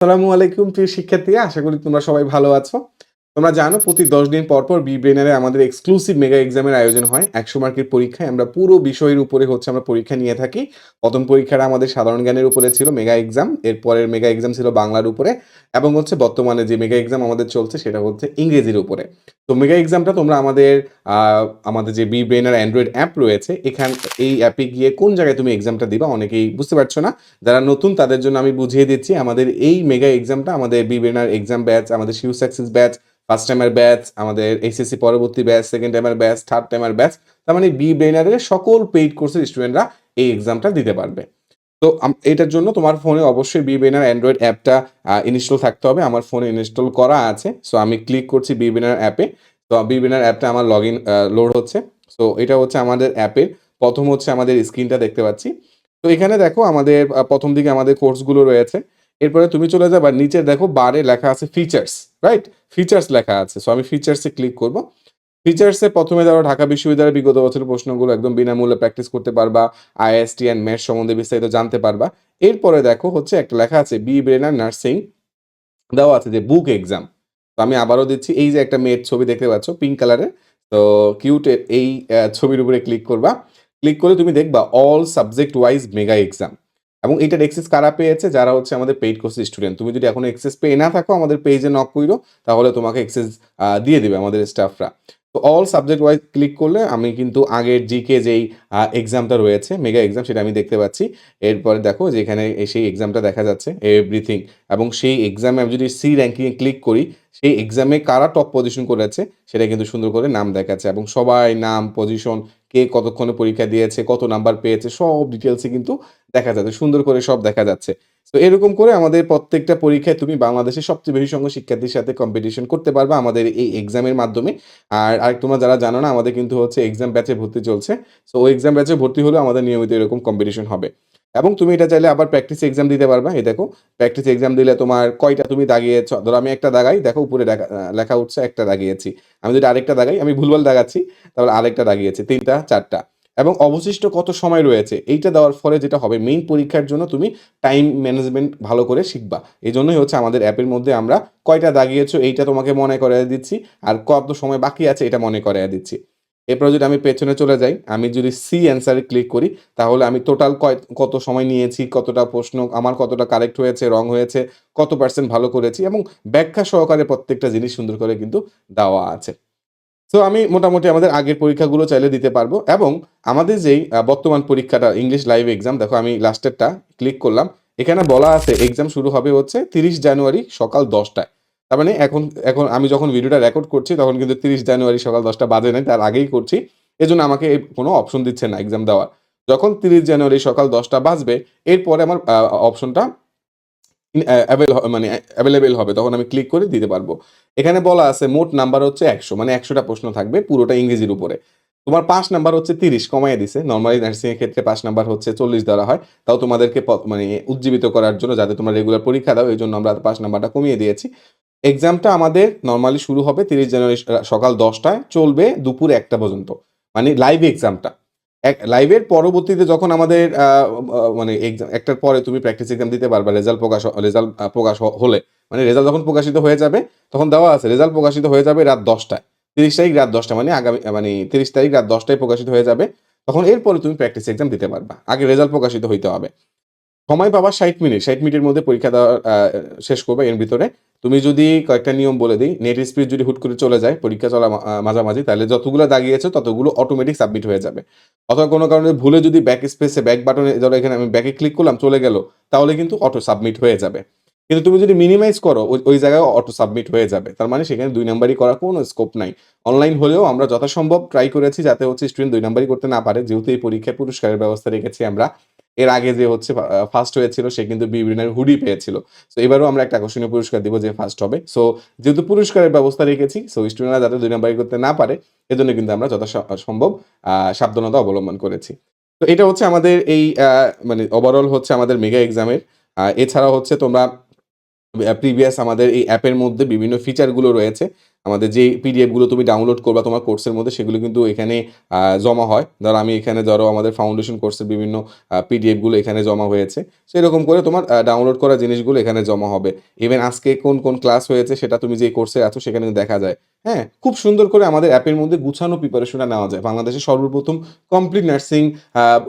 আসসালামু আলাইকুম প্রিয় শিক্ষার্থী আশা করি তোমরা সবাই ভালো আছো। তোমরা জানো, প্রতি দশ দিন পর পর বি ব্রেনারে আমাদের এক্সক্লুসিভ মেগা এক্সামের আয়োজন হয়। একশো মার্কের পরীক্ষায় আমরা পুরো বিষয়ের উপরে হচ্ছে আমরা পরীক্ষা নিয়ে থাকি। প্রথম পরীক্ষাটা আমাদের সাধারণ জ্ঞানের উপরে ছিল মেগা এক্সাম এরপরের মেগা এক্সাম ছিল বাংলার উপরে এবং হচ্ছে বর্তমানে যে মেগা এক্সাম আমাদের চলছে সেটা হচ্ছে ইংরেজির উপরে। তো মেগা এক্সামটা তোমরা আমাদের আমাদের যে বি ব্রেনার অ্যান্ড্রয়েড অ্যাপ রয়েছে, এখান, এই অ্যাপে গিয়ে কোন জায়গায় তুমি এক্সামটা দিবা অনেকেই বুঝতে পারছ না। যারা নতুন তাদের জন্য আমি বুঝিয়ে দিচ্ছি, আমাদের এই মেগা এক্সামটা আমাদের বিবেনার এক্সাম ব্যাচ আমাদের শিউ সাকসেস ব্যাচ ফার্স্ট টাইমের ব্যাচ আমাদের এইচএসসি পরবর্তী ব্যাচ সেকেন্ড টাইমের ব্যাচ থার্ড টাইমের ব্যাচ তার মানে বি ব্রেনারের সকল পেইড কোর্সের স্টুডেন্টরা এই এক্সামটা দিতে পারবে। তো এটার জন্য তোমার ফোনে অবশ্যই বি ব্রেনার অ্যান্ড্রয়েড অ্যাপটা ইনস্টল থাকতে হবে। আমার ফোনে ইনস্টল করা আছে। সো আমি ক্লিক করছি বি ব্রেনার অ্যাপে তো বি ব্রেনার অ্যাপটা আমার লগ ইন লোড হচ্ছে। সো এটা হচ্ছে আমাদের অ্যাপের প্রথম হচ্ছে আমাদের স্ক্রিনটা দেখতে পাচ্ছি। তো এখানে দেখো আমাদের প্রথম দিকে আমাদের কোর্সগুলো রয়েছে। এরপরে তুমি চলে যাবে, নিচে দেখো বারে লেখা আছে ফিচার্স রাইট ফিচার্স লেখা আছে। সো আমি ফিচার্সে ক্লিক করব। ফিচার্সে প্রথমে ধরো ঢাকা বিশ্ববিদ্যালয়ের বিগত বছরের প্রশ্নগুলো একদম বিনামূল্যে প্র্যাকটিস করতে পারবা আইএসটি অ্যান্ড ম্যাথ সম্বন্ধে বিস্তারিত জানতে পারবা। এরপরে দেখো হচ্ছে একটা লেখা আছে বি ব্রেনার নার্সিং দেওয়া আছে যে বুক এক্সাম তো আমি আবারও দিচ্ছি, এই যে একটা মেয়ের ছবি দেখতে পাচ্ছ পিঙ্ক কালারের তো কিউটের এই ছবির উপরে ক্লিক করবা। ক্লিক করে তুমি দেখবা all subject wise mega exam এবং এটার এক্সেস কারা পেয়েছে? যারা হচ্ছে আমাদের পেইড কোর্স স্টুডেন্ট তুমি যদি এখন এক্সেস পেয়ে না থাকো, আমাদের পেজে নক করো, তাহলে তোমাকে এক্সেস দিয়ে দেবে আমাদের স্টাফরা তো অল সাবজেক্ট ওয়াইজ ক্লিক করলে আমি কিন্তু আগের জিকে যেই এক্সামটা রয়েছে মেগা এক্সাম সেটা আমি দেখতে পাচ্ছি। এরপরে দেখো যে এখানে সেই এক্সামটা দেখা যাচ্ছে এভরিথিং এবং সেই এক্সামে আমি যদি সি র্যাঙ্কিংয়ে ক্লিক করি, সেই এক্সামে কারা টপ পজিশন করেছে, সেটা কিন্তু সুন্দর করে নাম দেখাচ্ছে। এবং সবাই নাম পজিশন কে কতক্ষণে পরীক্ষা দিয়েছে, কত নাম্বার পেয়েছে, সব ডিটেলসে কিন্তু দেখা যাচ্ছে, সুন্দর করে সব দেখা যাচ্ছে। তো এরকম করে আমাদের প্রত্যেকটা পরীক্ষায় তুমি বাংলাদেশের সবচেয়ে বেশি সংখ্যক শিক্ষার্থীর সাথে কম্পিটিশন করতে পারবে আমাদের এই এক্সামের মাধ্যমে। আর আর তোমরা যারা জানো না, আমাদের কিন্তু হচ্ছে এক্সাম ব্যাচে ভর্তি চলছে। সো ওই এক্সাম ব্যাচে ভর্তি হলেও আমাদের নিয়মিত এরকম কম্পিটিশন হবে। এবং তুমি এটা চাইলে আবার প্র্যাকটিস এক্সাম দিতে পারবা। এই দেখো প্র্যাকটিস এক্সাম দিলে তোমার কয়টা তুমি দাগিয়েছ? ধরো আমি একটা দাগাই, দেখো উপরে লেখা উঠছে, একটা দাগিয়েছি। আমি যদি আরেকটা দাগাই, আমি ভুলভাল দাগাচ্ছি, তাহলে আরেকটা দাগিয়েছি, তিনটা, চারটা। এবং অবশিষ্ট কত সময় রয়েছে, এইটা দেওয়ার ফলে যেটা হবে মেইন পরীক্ষার জন্য তুমি টাইম ম্যানেজমেন্ট ভালো করে শিখবা। এই জন্যই হচ্ছে আমাদের অ্যাপের মধ্যে আমরা কয়টা দাগিয়েছো, এইটা তোমাকে মনে করিয়ে দিচ্ছি, আর কত সময় বাকি আছে এটা মনে করিয়ে দিচ্ছি। এরপর যদি আমি পেছনে চলে যাই, আমি যদি সি অ্যান্সারে ক্লিক করি, তাহলে আমি টোটাল কয়, কত সময় নিয়েছি, কতটা প্রশ্ন, আমার কতটা কারেক্ট হয়েছে রং হয়েছে, কত পার্সেন্ট ভালো করেছি, এবং ব্যাখ্যা সহকারে প্রত্যেকটা জিনিস সুন্দর করে কিন্তু দেওয়া আছে। তো আমি মোটামুটি আমাদের আগের পরীক্ষাগুলো চাইলে দিতে পারব এবং আমাদের যেই বর্তমান পরীক্ষাটা ইংলিশ লাইভ এক্সাম দেখো আমি লাস্টেরটা ক্লিক করলাম। এখানে বলা আছে এক্সাম শুরু হবে হচ্ছে তিরিশ জানুয়ারি সকাল দশটায়। তার মানে এখন এখন আমি যখন ভিডিওটা রেকর্ড করছি, তখন কিন্তু তিরিশ জানুয়ারি সকাল দশটা বাজে নাই, তার আগেই করছি। এজন্য আমাকে কোনো অপশন দিচ্ছে না এক্সাম দেওয়ার। যখন তিরিশ জানুয়ারি সকাল দশটা বাজবে, এরপরে আমার অপশনটা মানে অ্যাভেলেবেল হবে, তখন আমি ক্লিক করে দিতে পারব। এখানে বলা আছে মোট নাম্বার হচ্ছে একশো মানে একশোটা প্রশ্ন থাকবে পুরোটা ইংরেজির উপরে। তোমার পাঁচ নাম্বার হচ্ছে তিরিশ কমাই দিছে। নর্মালি নার্সিং এর ক্ষেত্রে পাঁচ নাম্বার হচ্ছে চল্লিশ ধরা হয়। তাও তোমাদেরকে মানে উজ্জীবিত করার জন্য যাতে তোমরা রেগুলার পরীক্ষা দাও এই জন্য আমরা পাঁচ নাম্বারটা কমিয়ে দিয়েছি। এক্সামটা আমাদের নর্মালি শুরু হবে তিরিশ জানুয়ারি সকাল দশটায়, চলবে দুপুর একটা পর্যন্ত। মানে লাইভ এক্সামটা এক লাইভের পরবর্তীতে যখন আমাদের মানে একটার পরে তুমি প্র্যাকটিস এক্সাম দিতে পারবা রেজাল্ট প্রকাশ রেজাল্ট প্রকাশ হলে মানে রেজাল্ট যখন প্রকাশিত হয়ে যাবে, তখন দেওয়া আছে রেজাল্ট প্রকাশিত হয়ে যাবে রাত দশটায়, তিরিশ তারিখ রাত দশটা মানে আগামী মানে তিরিশ তারিখ রাত দশটায় প্রকাশিত হয়ে যাবে, তখন এরপরে তুমি প্র্যাকটিস এক্সাম দিতে পারবা, আগে রেজাল্ট প্রকাশিত হইতে হবে। সময় পাবা ষাট মিনিট ষাট মিনিটের মধ্যে পরীক্ষা দেওয়া শেষ করবে, এর ভিতরে তুমি যদি কয়েকটা নিয়ম বলে দিই নেট স্পিড যদি হুট করে চলে যায়, পরীক্ষা চলা মাঝামাঝি, তাহলে যতগুলো দাগিয়েছো ততগুলো অটোমেটিক সাবমিট হয়ে যাবে। অথবা কোনো কারণে ভুলে যদি ব্যাক স্পেসে ব্যাক বাটনে ধরো এখানে আমি ব্যাকে ক্লিক করলাম, চলে গেল, তাহলে কিন্তু অটো সাবমিট হয়ে যাবে। কিন্তু তুমি যদি মিনিমাইজ করো, ওই- জায়গায় অটো সাবমিট হয়ে যাবে। তার মানে সেখানে দুই নাম্বারই করার কোনো স্কোপ নাই। অনলাইন হলেও আমরা যথাসম্ভব ট্রাই করেছি যাতে হচ্ছে স্টুডেন্ট দুই নাম্বারই করতে না পারে। যেহেতু এই পরীক্ষায় পুরস্কারের ব্যবস্থা রেখেছি আমরা। এর আগে যে হচ্ছে ফার্স্ট হয়েছিল সে কিন্তু বিভিন্ন হুডি পেয়েছিল। তো এবারও আমরা একটা আকর্ষণীয় পুরস্কার দিব যে ফার্স্ট হবে। সো যেহেতু পুরস্কারের ব্যবস্থা রেখেছি সো স্টুডেন্টরা যাতে দুই নাম্বারি করতে না পারে, এজন্য কিন্তু আমরা যথাসম্ভব সাবধানতা অবলম্বন করেছি। তো এটা হচ্ছে আমাদের এই মানে ওভারঅল হচ্ছে আমাদের মেগা এক্সামের এছাড়াও হচ্ছে তোমরা প্রিভিয়াস আমাদের এই অ্যাপের মধ্যে বিভিন্ন ফিচারগুলো রয়েছে। আমাদের যেই পিডিএফগুলো তুমি ডাউনলোড করবা তোমার কোর্সের মধ্যে সেগুলো কিন্তু এখানে জমা হয়। ধরো আমি এখানে ধরো আমাদের ফাউন্ডেশন কোর্সের বিভিন্ন পিডিএফগুলো এখানে জমা হয়েছে। সেরকম করে তোমার ডাউনলোড করা জিনিসগুলো এখানে জমা হবে। ইভেন আজকে কোন, কোন ক্লাস হয়েছে সেটা তুমি যে কোর্সে আছো সেখানে দেখা যায়। হ্যাঁ? খুব সুন্দর করে আমাদের অ্যাপের মধ্যে গুছানো প্রিপারেশনটা নেওয়া যায়। বাংলাদেশের সর্বপ্রথম কমপ্লিট নার্সিং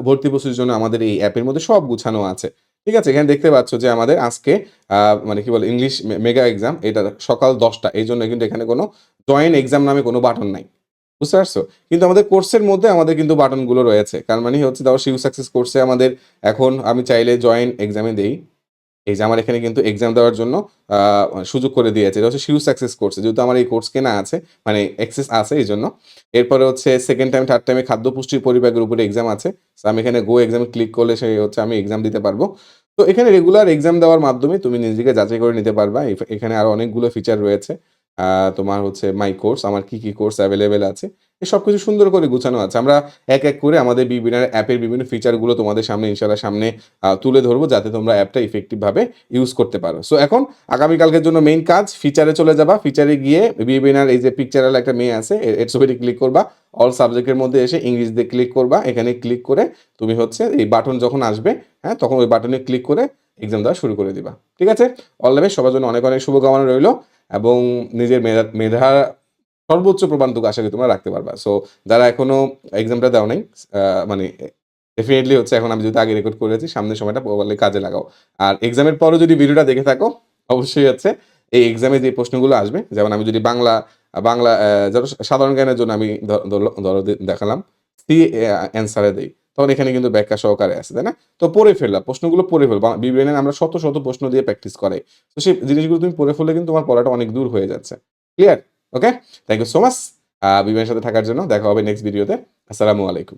ভর্তি প্রস্তুতির জন্য আমাদের এই অ্যাপের মধ্যে সব গুছানো আছে। ঠিক আছে? এখানে দেখতে পাচ্ছ যে আমাদের আজকে মানে কি বলে ইংলিশ মেগা এক্সাম এটা সকাল দশটা, এই জন্য কিন্তু এখানে কোনো জয়েন্ট এক্সাম নামে কোনো বাটন নাই। বুঝতে পারছ? কিন্তু আমাদের কোর্সের মধ্যে আমাদের কিন্তু বাটনগুলো রয়েছে। কারণ মানে হচ্ছে, ধরো শিউ সাকসেস কোর্সে আমাদের এখন আমি চাইলে জয়েন্ট এক্সামে দেই। এই যে আমার এখানে কিন্তু এক্সাম দেওয়ার জন্য সুযোগ করে দিয়েছে। এটা হচ্ছে শিউ সাকসেস কোর্স যেহেতু আমার এই কোর্স কেনা আছে, মানে অ্যাক্সেস আছে এই জন্য এরপরে হচ্ছে সেকেন্ড টাইম, 3rd টাইমে খাদ্য পুষ্টি পরিপাকের উপরে এক্সাম আছে। আমি এখানে গো এক্সাম ক্লিক করলে সে হচ্ছে আমি এক্সাম দিতে পারব। তো এখানে রেগুলার এক্সাম দেওয়ার মাধ্যমে তুমি নিজেকে যাচাই করে নিতে পারবা। এখানে আরও অনেকগুলো ফিচার রয়েছে। তোমার হচ্ছে মাই কোর্স, আমার কি, কি কোর্স অ্যাভেলেবেল আছে। এ সবকিছু সুন্দর করে গুছানো আছে। আমরা এক, এক করে আমাদের বিবিনার অ্যাপের বিভিন্ন ফিচারগুলো তোমাদের সামনে ইনশাআল্লাহ সামনে তুলে ধরবো যাতে তোমরা অ্যাপটা ইফেক্টিভ ভাবে ইউজ করতে পারো। সো এখন আগামীকালকের জন্য মেইন কাজ ফিচারে চলে যাবা। ফিচারে গিয়ে বিবিনার এই যে পিকচারাল একটা মেয়ে আছে এর ছবিটি ক্লিক করবা। অল সাবজেক্টের মধ্যে এসে ইংলিশ দিয়ে ক্লিক করবা। এখানে ক্লিক করে তুমি হচ্ছে এই বাটন যখন আসবে, হ্যাঁ? তখন ওই বাটনে ক্লিক করে এক্সাম দেওয়া শুরু করে দিবা। ঠিক আছে? অল দ্য বেস্ট সবার জন্য অনেক, অনেক শুভকামনা রইল এবং নিজের মেধা মেধা সর্বোচ্চ প্রমাণটুকু আশা করি তোমরা রাখতে পারবা। সো যারা এখনও এক্সামটা দাও নাই মানে ডেফিনিটলি হচ্ছে এখন আমি যেহেতু আগে রেকর্ড করেছি সামনের সময়টা প্রপারলি কাজে লাগাও। আর এক্সামের পরেও যদি ভিডিওটা দেখে থাকো অবশ্যই হচ্ছে এই এক্সামে যে প্রশ্নগুলো আসবে যেমন আমি যদি বাংলা বাংলা ধরো সাধারণ জ্ঞানের জন্য আমি ধরো দেখালাম। সি অ্যান্সারে দেই। তখন এখানে কিন্তু ব্যাখ্যা সহকারে আছে, তাই না? তো পড়ে ফেললাম প্রশ্নগুলো পড়ে ফেলবা। বিবিএনে আমরা শত, শত প্রশ্ন দিয়ে প্র্যাকটিস করাই। তো সেই জিনিসগুলো তুমি পড়ে ফেললে কিন্তু তোমার পড়াটা অনেক দূর হয়ে যাচ্ছে। Clear? Okay? Thank you so much বিভিন্ন সাথে থাকার জন্য। দেখা হবে নেক্সট ভিডিওতে। আসসালামু আলাইকুম।